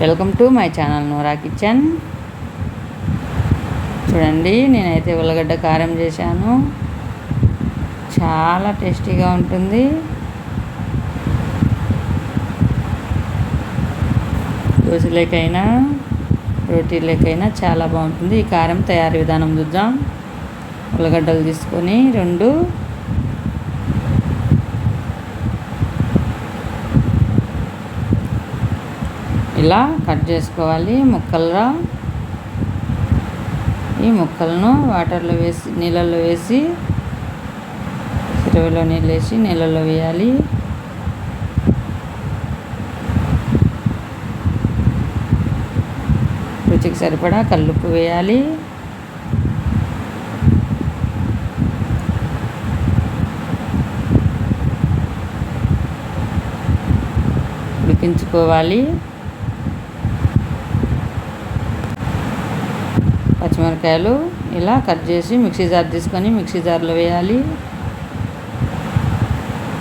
Welcome to my channel Nora kitchen. చూడండి నేనైతే ఉల్లగడ్డ కారం చేశాను. చాలా టేస్టీగా ఉంటుంది. దోశలేకైనా రోటీలేకైనా చాలా బాగుంటుంది. ఈ కారం తయారీ విధానం చూద్దాం. ఉల్లగడ్డలు తీసుకొని రెండు ఇలా కట్ చేసుకోవాలి ముక్కలుగా. ఈ ముక్కలను వాటర్లో వేసి నీళ్ళల్లో వేసి చెరువులో నీళ్ళు వేసి నీళ్ళల్లో వేయాలి. రుచికి సరిపడా కల్లుప్పు వేయాలి. ఉడికించుకోవాలి. పచ్చిమిరకాయలు ఇలా కట్ చేసి మిక్సీ జార్ తీసుకొని మిక్సీ జార్లో వేయాలి.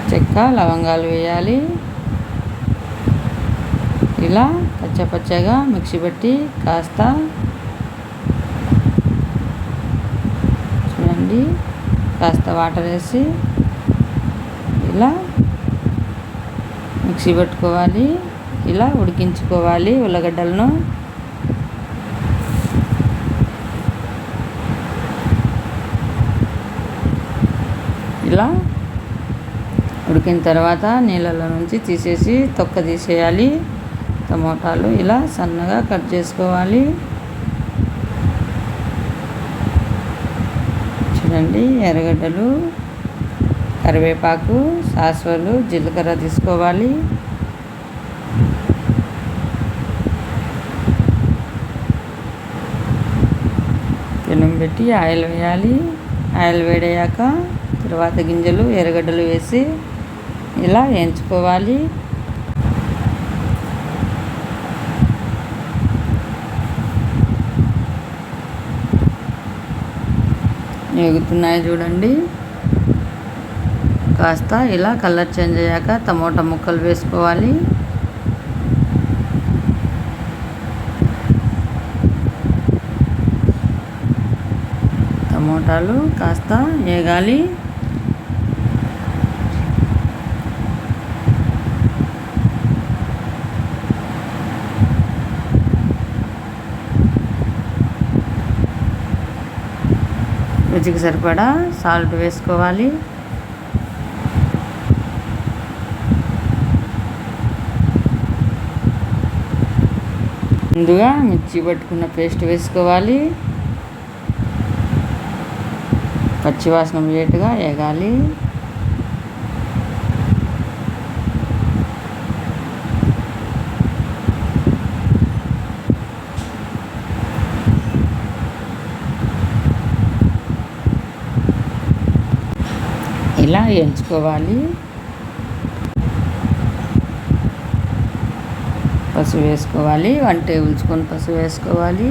చెక్క లవంగాలు వేయాలి. ఇలా పచ్చపచ్చగా మిక్సీ పెట్టి కాస్త చూడండి కాస్త వాటర్ వేసి ఇలా మిక్సీ పెట్టుకోవాలి. ఇలా ఉడికించుకోవాలి ఉల్లగడ్డలను. ఇలా ఉడికిన తర్వాత నీళ్ళలో నుంచి తీసేసి తొక్క తీసేయాలి. టమోటాలు ఇలా సన్నగా కట్ చేసుకోవాలి. చూడండి ఎర్రగడ్డలు కరివేపాకు సాసువలు జీలకర్ర తీసుకోవాలి. పెనం పెట్టి ఆయిల్ వేయాలి. ఆయిల్ వేడయ్యాక తర్వాత గింజలు ఎర్రగడ్డలు వేసి ఇలా వేయించుకోవాలి. ఎగుతున్నాయి చూడండి. కాస్త ఇలా కలర్ చేంజ్ అయ్యాక టమోటా ముక్కలు వేసుకోవాలి. టమోటాలు కాస్త వేగాలి. రుచికి సరిపడా సాల్ట్ వేసుకోవాలి. ముందుగా మిర్చి పట్టుకున్న పేస్ట్ వేసుకోవాలి. పచ్చివాసన వేటుగా వేగాలి. ఇలా ఎంచుకోవాలి. పసుపు వేసుకోవాలి. వన్ టేబుల్ స్పూన్ పసుపు వేసుకోవాలి.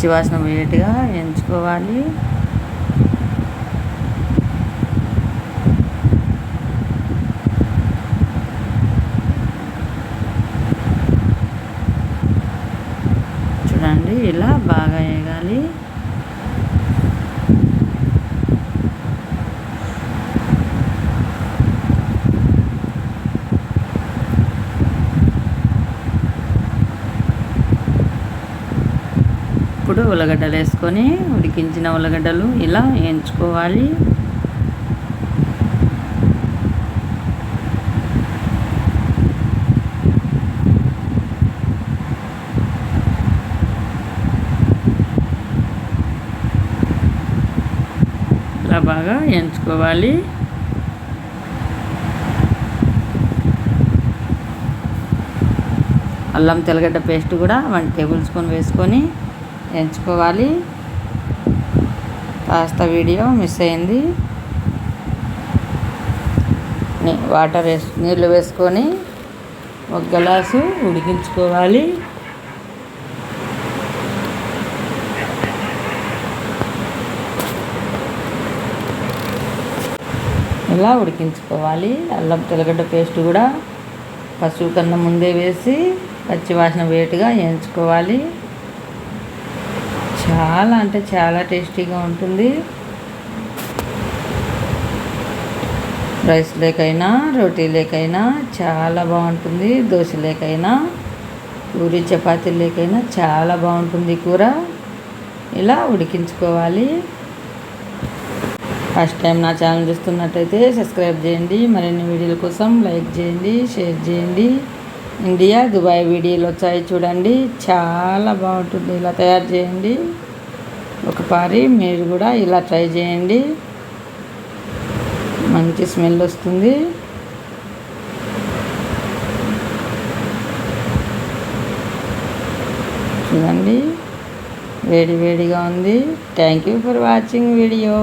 పచ్చివాసన వేటిగా ఎంచుకోవాలి చూడండి ఇలా బాగా వేగాలి ఇప్పుడు ఉల్లగడ్డలు వేసుకొని ఉడికించిన ఉల్లగడ్డలు ఇలా వేయించుకోవాలి. ఇలా బాగా వేయించుకోవాలి. అల్లం తెల్లగడ్డ పేస్ట్ కూడా వన్ టేబుల్ స్పూన్ వేసుకొని ఎంచుకోవాలి. కాస్త వీడియో మిస్ అయింది. వాటర్ వేసు నీళ్ళు వేసుకొని ఒక గ్లాసు ఉడికించుకోవాలి. ఇలా ఉడికించుకోవాలి. అల్లం తెల్లగడ్డ పేస్ట్ కూడా పసుపు కన్నా ముందే వేసి పచ్చివాసన వేటుగా వేయించుకోవాలి చాలా అంటే చాలా టేస్టీగా ఉంటుంది. రైస్ లేకైనా రోటీ లేకైనా చాలా బాగుంటుంది. దోశ లేకైనా పూరి చపాతీ లేకైనా చాలా బాగుంటుంది కూర. ఇలా ఉడికించుకోవాలి. ఫస్ట్ టైం నా ఛానల్ చూస్తున్నట్టయితే సబ్స్క్రైబ్ చేయండి. మరిన్ని వీడియోల కోసం లైక్ చేయండి షేర్ చేయండి. ఇండియా దుబాయ్ వీడియోలు వచ్చాయి చూడండి. చాలా బాగుంటుంది. ఇలా తయారు చేయండి. ఒకసారి మీరు కూడా ఇలా ట్రై చేయండి. మంచి స్మెల్ వస్తుంది. చూడండి. వేడి వేడిగా ఉంది. Thank you for watching video